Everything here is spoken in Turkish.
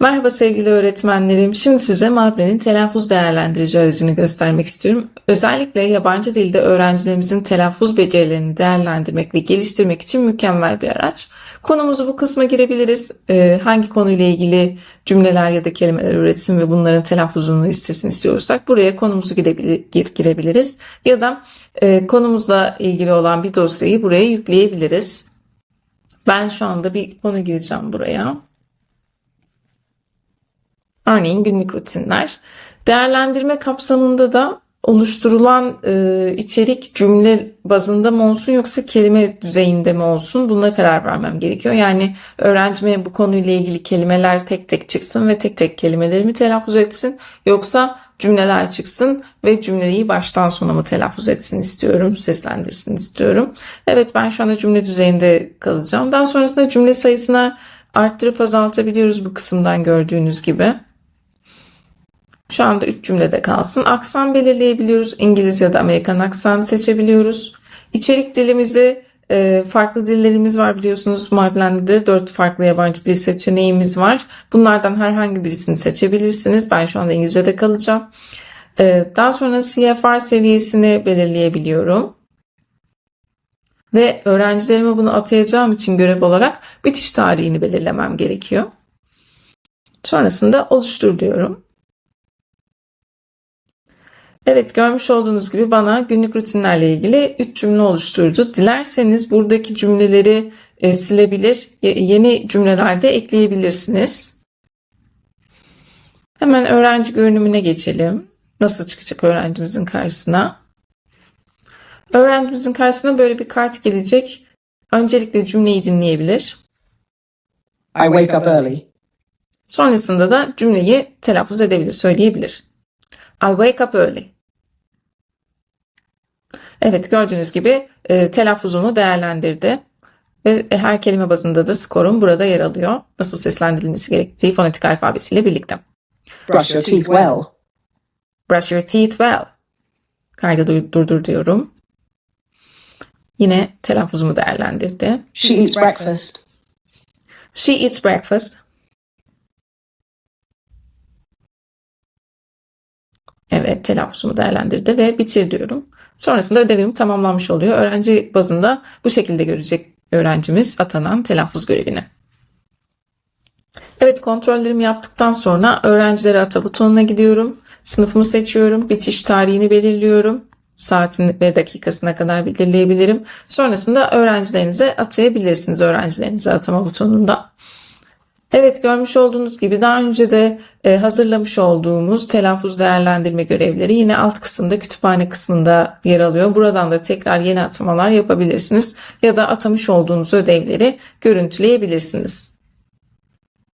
Merhaba sevgili öğretmenlerim. Şimdi size Madlen'in telaffuz değerlendirici aracını göstermek istiyorum. Özellikle yabancı dilde öğrencilerimizin telaffuz becerilerini değerlendirmek ve geliştirmek için mükemmel bir araç. Konumuzu bu kısma girebiliriz. Ee, hangi konuyla ilgili cümleler ya da kelimeler üretsin ve bunların telaffuzunu istesin istiyorsak buraya konumuzu girebilir, gir- girebiliriz. Ya da e, konumuzla ilgili olan bir dosyayı buraya yükleyebiliriz. Ben şu anda bir konu gireceğim buraya. Örneğin günlük rutinler. Değerlendirme kapsamında da oluşturulan e, içerik cümle bazında mı olsun yoksa kelime düzeyinde mi olsun buna karar vermem gerekiyor. Yani öğrencime bu konuyla ilgili kelimeler tek tek çıksın ve tek tek kelimelerimi telaffuz etsin yoksa cümleler çıksın ve cümleyi baştan sona mı telaffuz etsin istiyorum, seslendirsin istiyorum. Evet ben şu anda cümle düzeyinde kalacağım. Daha sonrasında cümle sayısına arttırıp azaltabiliyoruz bu kısımdan gördüğünüz gibi. Şu anda 3 cümlede kalsın. Aksan belirleyebiliyoruz. İngiliz ya da Amerikan aksanı seçebiliyoruz. İçerik dilimizi e, farklı dillerimiz var biliyorsunuz. Madlen'de 4 farklı yabancı dil seçeneğimiz var. Bunlardan herhangi birisini seçebilirsiniz. Ben şu anda İngilizce'de kalacağım. E, daha sonra CFR seviyesini belirleyebiliyorum. Ve öğrencilerime bunu atayacağım için görev olarak bitiş tarihini belirlemem gerekiyor. Sonrasında oluştur diyorum. Evet görmüş olduğunuz gibi bana günlük rutinlerle ilgili 3 cümle oluşturdu. Dilerseniz buradaki cümleleri e, silebilir, ye- yeni cümleler de ekleyebilirsiniz. Hemen öğrenci görünümüne geçelim. Nasıl çıkacak öğrencimizin karşısına? Öğrencimizin karşısına böyle bir kart gelecek. Öncelikle cümleyi dinleyebilir. I wake up early. Sonrasında da cümleyi telaffuz edebilir, söyleyebilir. I wake up early. Evet gördüğünüz gibi e, telaffuzumu değerlendirdi. Ve her kelime bazında da skorum burada yer alıyor. Nasıl seslendirilmesi gerektiği fonetik alfabesiyle birlikte. Brush your teeth well. Brush your teeth well. Kaydı dur- durdur diyorum. Yine telaffuzumu değerlendirdi. She eats breakfast. She eats breakfast. Evet, telaffuzumu değerlendirdi ve bitir diyorum. Sonrasında ödevim tamamlanmış oluyor. Öğrenci bazında bu şekilde görecek öğrencimiz atanan telaffuz görevini. Evet, kontrollerimi yaptıktan sonra öğrencilere ata butonuna gidiyorum. Sınıfımı seçiyorum. Bitiş tarihini belirliyorum. Saatini ve dakikasına kadar belirleyebilirim. Sonrasında öğrencilerinize atayabilirsiniz öğrencilerinize atama butonunda. Evet görmüş olduğunuz gibi daha önce de e, hazırlamış olduğumuz telaffuz değerlendirme görevleri yine alt kısımda kütüphane kısmında yer alıyor. Buradan da tekrar yeni atamalar yapabilirsiniz ya da atamış olduğunuz ödevleri görüntüleyebilirsiniz.